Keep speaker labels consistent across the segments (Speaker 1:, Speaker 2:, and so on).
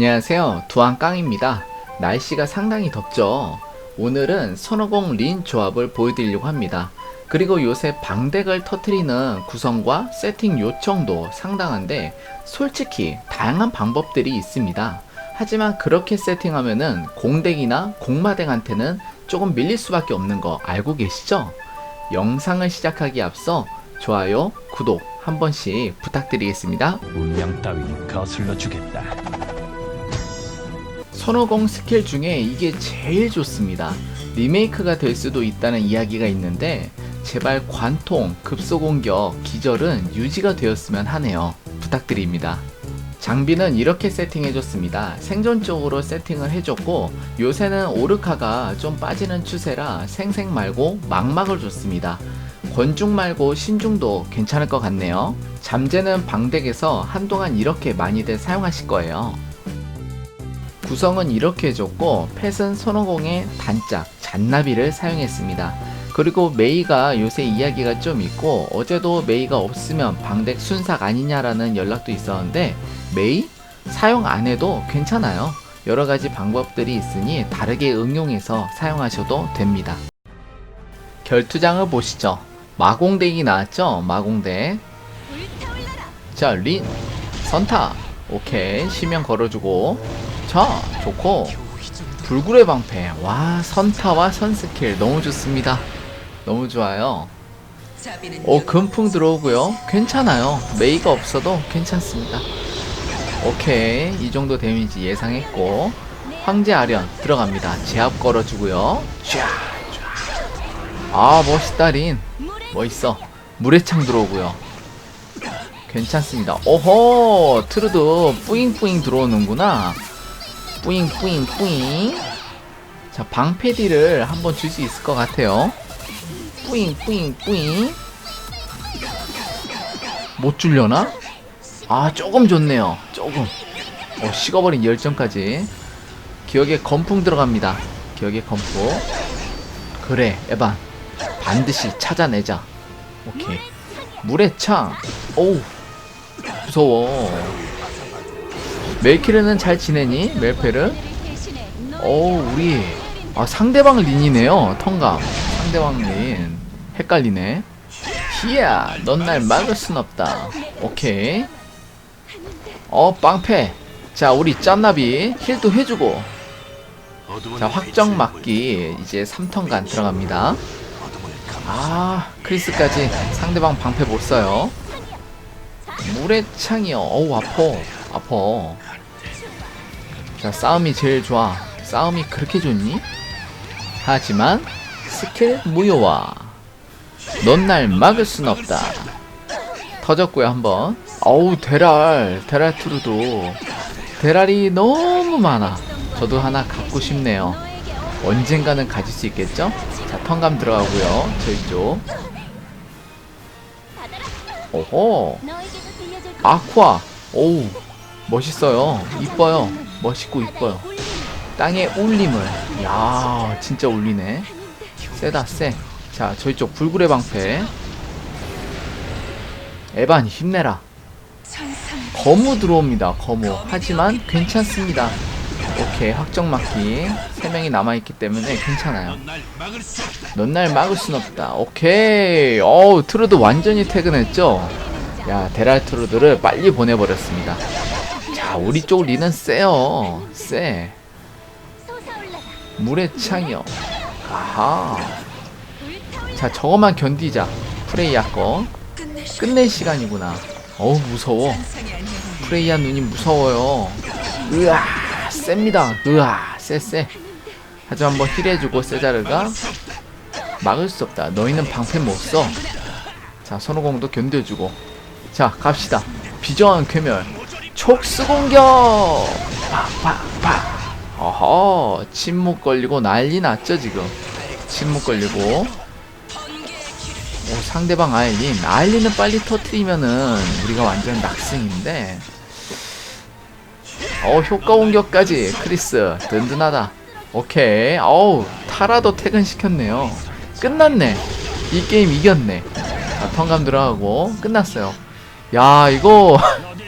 Speaker 1: 안녕하세요. 두안깡입니다. 날씨가 상당히 덥죠? 오늘은 손오공 린 조합을 보여드리려고 합니다. 그리고 요새 방덱을 터트리는 구성과 세팅 요청도 상당한데 솔직히 다양한 방법들이 있습니다. 하지만 그렇게 세팅하면은 공덱이나 공마덱한테는 조금 밀릴 수밖에 없는 거 알고 계시죠? 영상을 시작하기 앞서 좋아요, 구독 한 번씩 부탁드리겠습니다.
Speaker 2: 운명 따윈 거슬러 주겠다.
Speaker 1: 손오공 스킬 중에 이게 제일 좋습니다. 리메이크가 될 수도 있다는 이야기가 있는데 제발 관통, 급소공격, 기절은 유지가 되었으면 하네요. 부탁드립니다. 장비는 이렇게 세팅해줬습니다. 생존적으로 세팅을 해줬고 요새는 오르카가 좀 빠지는 추세라 생생 말고 망막을 줬습니다. 권중 말고 신중도 괜찮을 것 같네요. 잠재는 방덱에서 한동안 이렇게 많이들 사용하실 거예요. 구성은 이렇게 해줬고 펫은 손오공의 단짝 잔나비를 사용했습니다. 그리고 메이가 요새 이야기가 좀 있고 어제도 메이가 없으면 방덱 순삭 아니냐라는 연락도 있었는데 메이 사용 안 해도 괜찮아요. 여러 가지 방법들이 있으니 다르게 응용해서 사용하셔도 됩니다. 결투장을 보시죠. 마공덱이 나왔죠? 마공덱. 자, 린, 선타. 오케이. 시면 걸어주고. 자, 좋고. 불굴의 방패. 와, 선타와 선스킬. 너무 좋습니다. 너무 좋아요. 오, 금풍 들어오고요. 괜찮아요. 메이가 없어도 괜찮습니다. 오케이. 이 정도 데미지 예상했고. 황제 아련 들어갑니다. 제압 걸어주고요. 아, 멋있다, 린. 멋있어. 물의 창 들어오고요. 괜찮습니다. 오호! 트루드 뿌잉뿌잉 들어오는구나. 뿌잉 뿌잉 뿌잉. 자, 방패디를 한번 줄 수 있을 것 같아요. 뿌잉 뿌잉 뿌잉. 못 줄려나? 아, 조금 좋네요. 조금. 어, 식어버린 열정까지. 기억에 건풍 들어갑니다. 기억에 건풍. 그래, 에반. 반드시 찾아내자. 오케이. 물의 창. 오우. 무서워. 멜키르는 잘 지내니? 멜페르? 오, 우리. 아, 상대방 린이네요. 텅감. 상대방 린. 헷갈리네. 히야, 넌 날 막을 순 없다. 오케이. 어, 빵패. 자, 우리 짠나비 힐도 해주고. 자, 확정 막기. 이제 3턴간 들어갑니다. 아, 크리스까지 상대방 방패 못 써요. 물의 창이요. 어우, 아파. 아파. 자, 싸움이 제일 좋아. 싸움이 그렇게 좋니? 하지만, 스킬 무효화. 넌 날 막을 순 없다. 터졌고요, 한번. 어우, 대랄. 대랄 투르도. 대랄이 너무 많아. 저도 하나 갖고 싶네요. 언젠가는 가질 수 있겠죠? 자, 턴감 들어가고요. 저희 쪽. 오호. 아쿠아. 오우. 멋있어요. 이뻐요. 멋있고 이뻐요. 땅에 울림을. 야, 진짜 울리네. 세다, 세. 자, 저희 쪽 불굴의 방패. 에반 힘내라. 거무 들어옵니다. 거무. 하지만 괜찮습니다. 오케이 확정 막기 3명이 남아있기 때문에 괜찮아요 넌 날 막을 순 없다 오케이 어우 트루드 완전히 퇴근했죠 야 데랄 트루드를 빨리 보내버렸습니다 자 우리 쪽 리는 세요 세 물의 창이요 아하 자 저거만 견디자 프레이야 거 끝낼 시간이구나 어우 무서워 프레이야 눈이 무서워요 으아 셉니다. 으아, 쎄쎄. 하지만 한번 힐해주고 세자르가 막을 수 없다. 너희는 방패 못 써. 자, 손오공도 견뎌주고. 자, 갑시다. 비정한 괴멸. 촉수 공격! 팍팍팍! 어허, 침묵 걸리고 난리 났죠, 지금. 침묵 걸리고. 오, 상대방 아일린. 아일린은 빨리 터트리면은 우리가 완전 낙승인데. 어 효과 공격까지 크리스 든든하다 오케이 어우 타라도 퇴근시켰네요 끝났네 이 게임 이겼네 자 턴감 들어가고 끝났어요 야 이거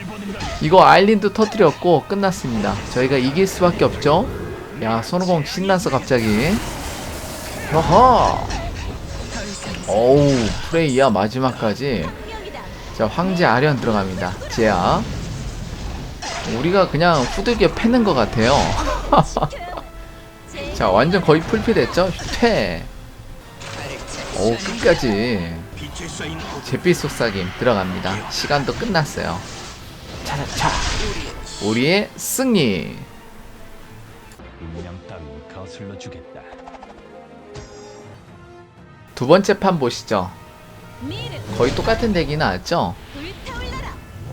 Speaker 1: 이거 아일린도 터뜨렸고 끝났습니다. 저희가 이길 수밖에 없죠. 야 손오공 신났어 갑자기. 허허. 어우 프레이야 마지막까지. 자 황제 아련 들어갑니다. 제야. 우리가 그냥 후들겨 패는 것 같아요. 자 완전 거의 풀피 됐죠? 퇴. 오 끝까지. 잿빛 속삭임 들어갑니다. 시간도 끝났어요. 차차차. 우리의 승리.
Speaker 2: 운명 따윈 거슬러 주겠다.
Speaker 1: 두 번째 판 보시죠. 거의 똑같은 덱이 나왔죠?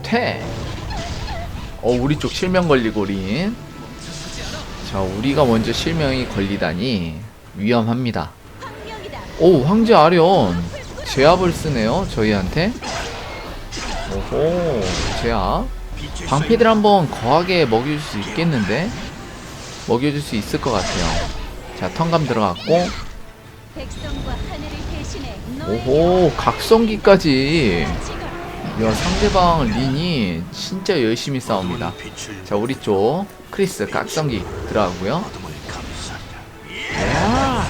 Speaker 1: 퇴. 어, 우리 쪽 실명 걸리고 린. 자, 우리가 먼저 실명이 걸리다니 위험합니다. 오, 황제 아련. 제압을 쓰네요, 저희한테. 오호, 제압. 방패들 한번 거하게 먹여줄 수 있겠는데? 먹여줄 수 있을 것 같아요. 자, 턴감 들어갔고. 오호, 각성기까지. 야, 상대방 린이 진짜 열심히 싸웁니다. 자, 우리 쪽 크리스 각성기 들어가고요. 야.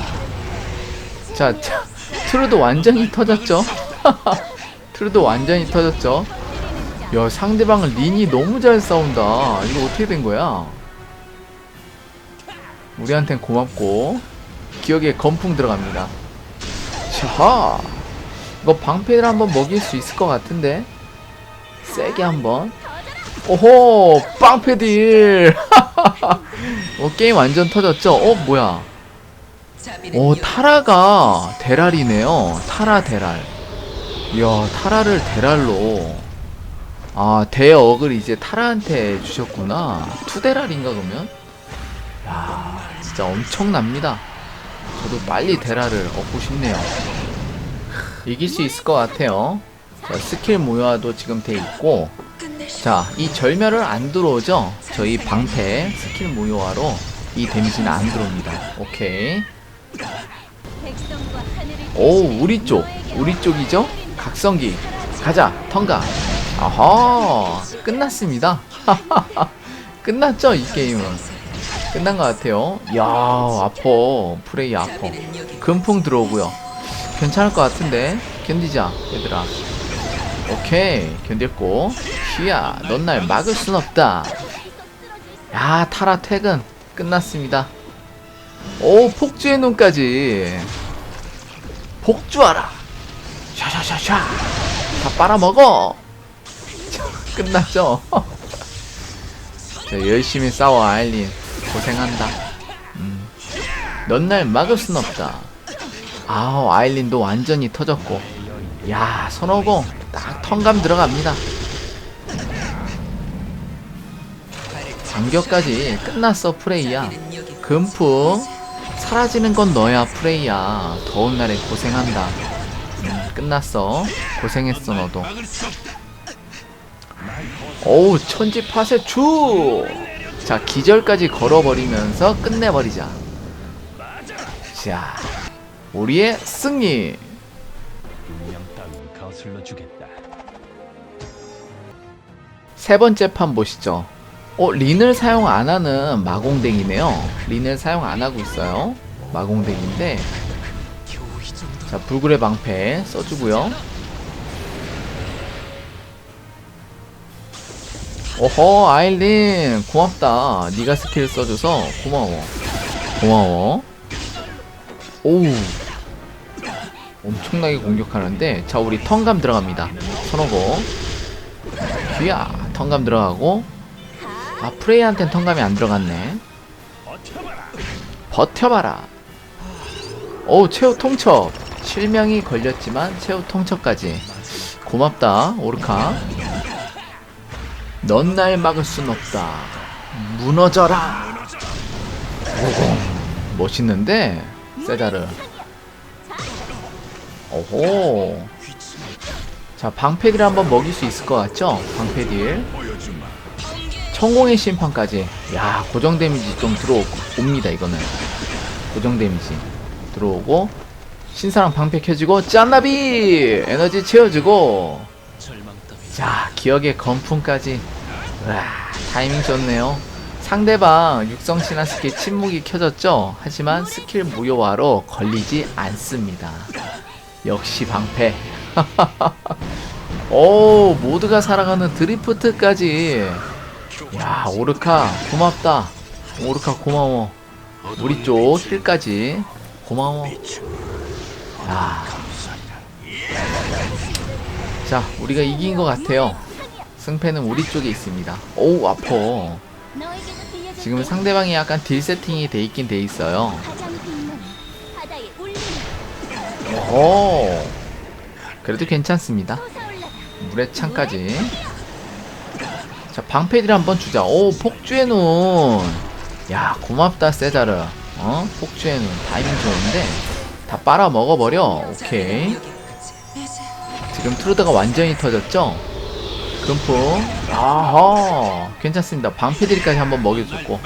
Speaker 1: 자, 자, 트루드 완전히 터졌죠? 트루드 완전히 터졌죠? 야, 상대방은 린이 너무 잘 싸운다. 이거 어떻게 된 거야? 우리한텐 고맙고 기억에 건풍 들어갑니다. 자, 이거 방패를 한번 먹일 수 있을 것 같은데 세게 한번. 오호, 빵패딜. 어, 게임 완전 터졌죠? 어, 뭐야? 오, 타라가 대랄이네요. 타라 대랄. 이야, 타라를 대랄로. 아, 대억을 이제 타라한테 주셨구나. 투대랄인가, 그러면? 야, 진짜 엄청납니다. 저도 빨리 대라를 얻고 싶네요. 이길 수 있을 것 같아요. 자, 스킬 모여도 지금 돼 있고, 자, 이 절멸을 안 들어오죠? 저희 방패 스킬 모여화로 이 데미지는 안 들어옵니다. 오케이. 오, 우리 쪽. 우리 쪽이죠? 각성기. 가자, 턴가. 아하, 끝났습니다. 끝났죠, 이 게임은. 끝난 것 같아요. 야, 아퍼. 프레이 아퍼. 금풍 들어오고요. 괜찮을 것 같은데. 견디자, 얘들아. 오케이, 견뎠고. 휘야, 넌 날 막을 순 없다. 야, 타라 퇴근. 끝났습니다. 오, 폭주의 눈까지. 복주하라. 샤샤샤샤. 다 빨아먹어. 끝났죠? 자, 열심히 싸워, 아일린. 고생한다. 음. 넌날 막을 순 없다. 아우, 아일린도 완전히 터졌고. 야, 손오공. 딱 턴감 들어갑니다. 반격까지 끝났어, 프레이야. 금풍. 사라지는 건 너야, 프레이야. 더운 날에 고생한다. 음, 끝났어. 고생했어, 너도. 어우, 천지 파세 주! 자, 기절까지 걸어버리면서 끝내버리자. 자, 우리의 승리! 세 번째 판 보시죠. 어, 린을 사용 안 하는 마공덱이네요. 린을 사용 안 하고 있어요. 마공덱인데. 자, 불굴의 방패 써주고요. 오호, 아일린 고맙다. 네가 스킬 써줘서 고마워. 고마워. 오우. 엄청나게 공격하는데 자 우리 턴감 들어갑니다. 선호고 귀야 턴감 들어가고 아 프레이한텐 턴감이 안 들어갔네. 버텨봐라. 오 최후 통첩 실명이 걸렸지만 최후 통첩까지 고맙다 오르카. 넌 날 막을 순 없다. 무너져라. 오공 멋있는데 세자르. 오호. 자, 방패딜 한번 먹일 수 있을 것 같죠? 방패딜. 천공의 심판까지. 야, 고정 데미지 좀 들어옵니다, 이거는. 고정 데미지. 들어오고. 신사랑 방패 켜지고, 짠나비! 에너지 채워주고. 자, 기억의 건풍까지. 와 타이밍 좋네요. 상대방 육성 신화 스킬 침묵이 켜졌죠? 하지만 스킬 무효화로 걸리지 않습니다. 역시 방패. 오 모두가 살아가는 드리프트까지. 야 오르카 고맙다. 오르카 고마워. 우리 쪽 힐까지. 고마워. 야. 자 우리가 이긴 것 같아요. 승패는 우리 쪽에 있습니다. 오우 아퍼. 지금 상대방이 약간 딜 세팅이 돼 있긴 돼 있어요. 오 그래도 괜찮습니다. 물의 창까지. 자 방패딜 한번 주자. 오 폭주의 눈야 고맙다 세자르. 어? 폭주의 눈. 타이밍 좋은데. 다 빨아 먹어버려. 오케이 지금 트루드가 완전히 터졌죠? 금품 아하. 괜찮습니다. 방패딜까지 한번 먹여줬고.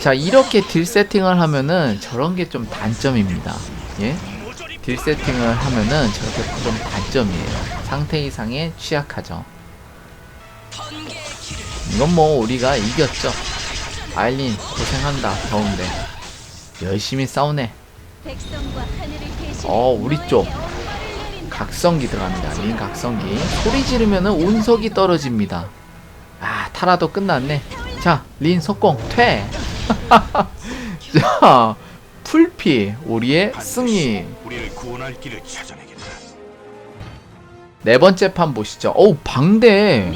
Speaker 1: 자 이렇게 딜 세팅을 하면은 저런 게 좀 단점입니다. 예? 딜 세팅을 하면은 저렇게 좀 단점이에요. 상태 이상에 취약하죠. 이건 뭐 우리가 이겼죠. 아일린 고생한다 더운데. 열심히 싸우네. 어, 우리 쪽. 각성기 들어갑니다 린 각성기 소리 지르면은 운석이 떨어집니다 아 타라도 끝났네 자린 속공 퇴 자, 풀피 우리의 승리. 네 번째 판 보시죠. 어우 방대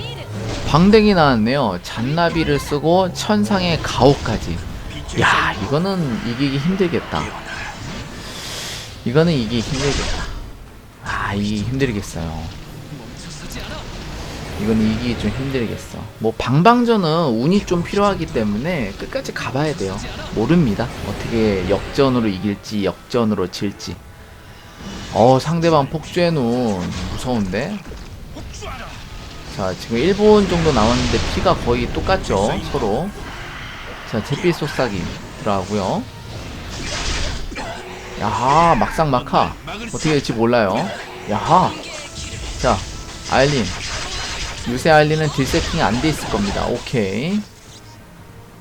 Speaker 1: 방댕이 나왔네요. 잔나비를 쓰고 천상의 가오까지. 야 이거는 이기기 힘들겠다. 이거는 이기기 힘들겠다. 아 이기기 힘들겠어요. 이거는 이기기 좀 힘들겠어. 뭐 방방전은 운이 좀 필요하기 때문에 끝까지 가봐야 돼요. 모릅니다. 어떻게 역전으로 이길지 역전으로 질지. 어 상대방 눈 무서운데 자 지금 1분 정도 남았는데 피가 거의 똑같죠 서로 자 잿빛 속삭이 들어가고요 야하 막상 막하 어떻게 될지 몰라요 야하. 자 아일린 유세 아일린은 딜 세팅이 안 돼 있을 겁니다. 오케이.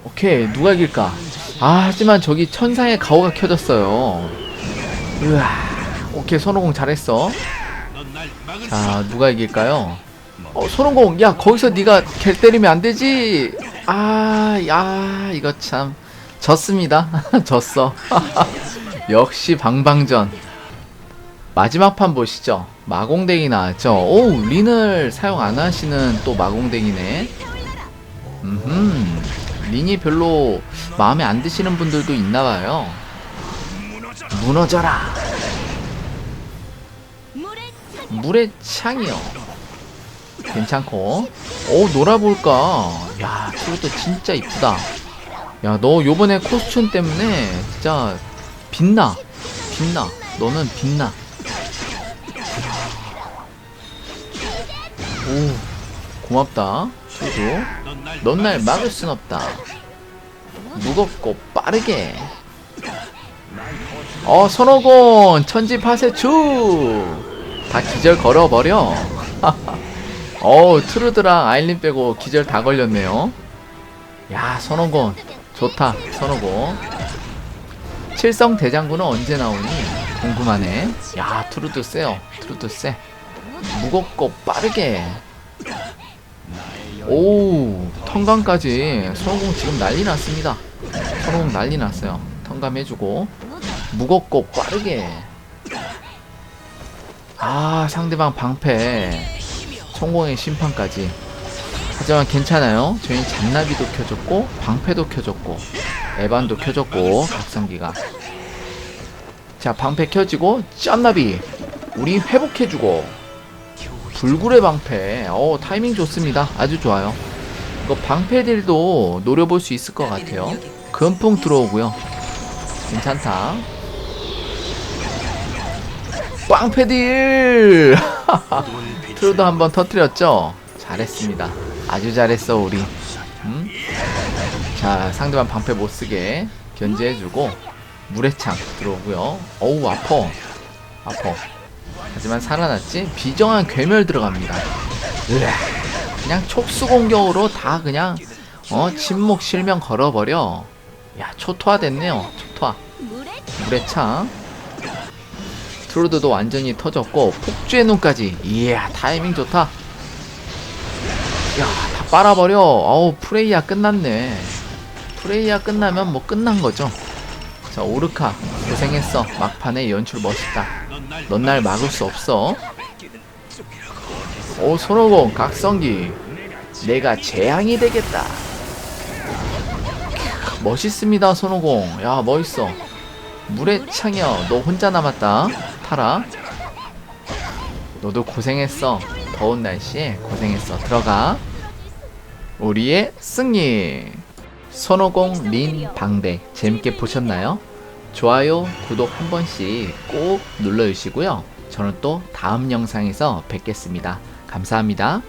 Speaker 1: 오케이 누가 이길까? 아 하지만 저기 천상의 가오가 켜졌어요. 으아. 오케이 손오공 잘했어. 자 누가 이길까요? 어 손오공. 야 거기서 네가 갤 때리면 안 되지? 아 야 이거 참. 졌습니다. 졌어. 역시 방방전 마지막 판 보시죠 마공댕이 나왔죠 오 린을 사용 안 하시는 또 마공댕이네 음 린이 별로 마음에 안 드시는 분들도 있나 봐요 무너져라 물의 창이요. 괜찮고. 오, 놀아볼까. 야, 트로트 진짜 이쁘다. 야, 너 요번에 코스튬 때문에 진짜 빛나. 빛나. 너는 빛나. 오, 고맙다. 트로트. 넌날 막을 순 없다. 무겁고 빠르게. 어, 선호곤 천지 파세추. 다 기절 걸어버려. 어우, 트루드랑 아일린 빼고 기절 다 걸렸네요. 야, 선호곤. 좋다, 선호곤. 칠성 대장군은 언제 나오니? 궁금하네. 야, 트루드 세요. 트루드 세. 무겁고 빠르게. 오, 턴감까지. 선호공 지금 난리 났습니다. 선호공 난리 났어요. 턴감 해주고. 무겁고 빠르게. 아 상대방 방패 성공의 심판까지 하지만 괜찮아요 저희 잔나비도 켜졌고 방패도 켜졌고 에반도 켜졌고 각성기가 자 방패 켜지고 짠나비 우리 회복해주고 불굴의 방패. 어 타이밍 좋습니다. 아주 좋아요. 이거 방패들도 노려볼 수 있을 것 같아요. 금풍 들어오고요. 괜찮다. 빵패딜! 트루도 한번 터트렸죠? 잘했습니다. 아주 잘했어 우리. 음? 자 상대방 방패 못쓰게 견제해주고 물의 창 들어오고요. 어우 아퍼. 아퍼 하지만 살아났지 비정한 괴멸 들어갑니다. 그냥 촉수 공격으로 다 그냥 어 침묵 실명 걸어버려. 야 초토화 됐네요. 초토화. 물의 창 트루드도 완전히 터졌고 폭주의 눈까지. 이야 타이밍 좋다. 야다 빨아버려. 어우 프레이야 끝났네. 프레이야 끝나면 뭐 끝난 거죠. 자 오르카 고생했어. 막판에 연출 멋있다 넌 날 막을 수 없어. 오 손오공 각성기. 내가 재앙이 되겠다. 캬, 멋있습니다 손오공. 야 멋있어. 물의 창이여 너 혼자 남았다. 타라. 너도 고생했어. 더운 날씨에 고생했어. 들어가. 우리의 승리. 손오공 린 방대. 재밌게 보셨나요? 좋아요 구독 한 번씩 꼭 눌러주시고요. 저는 또 다음 영상에서 뵙겠습니다. 감사합니다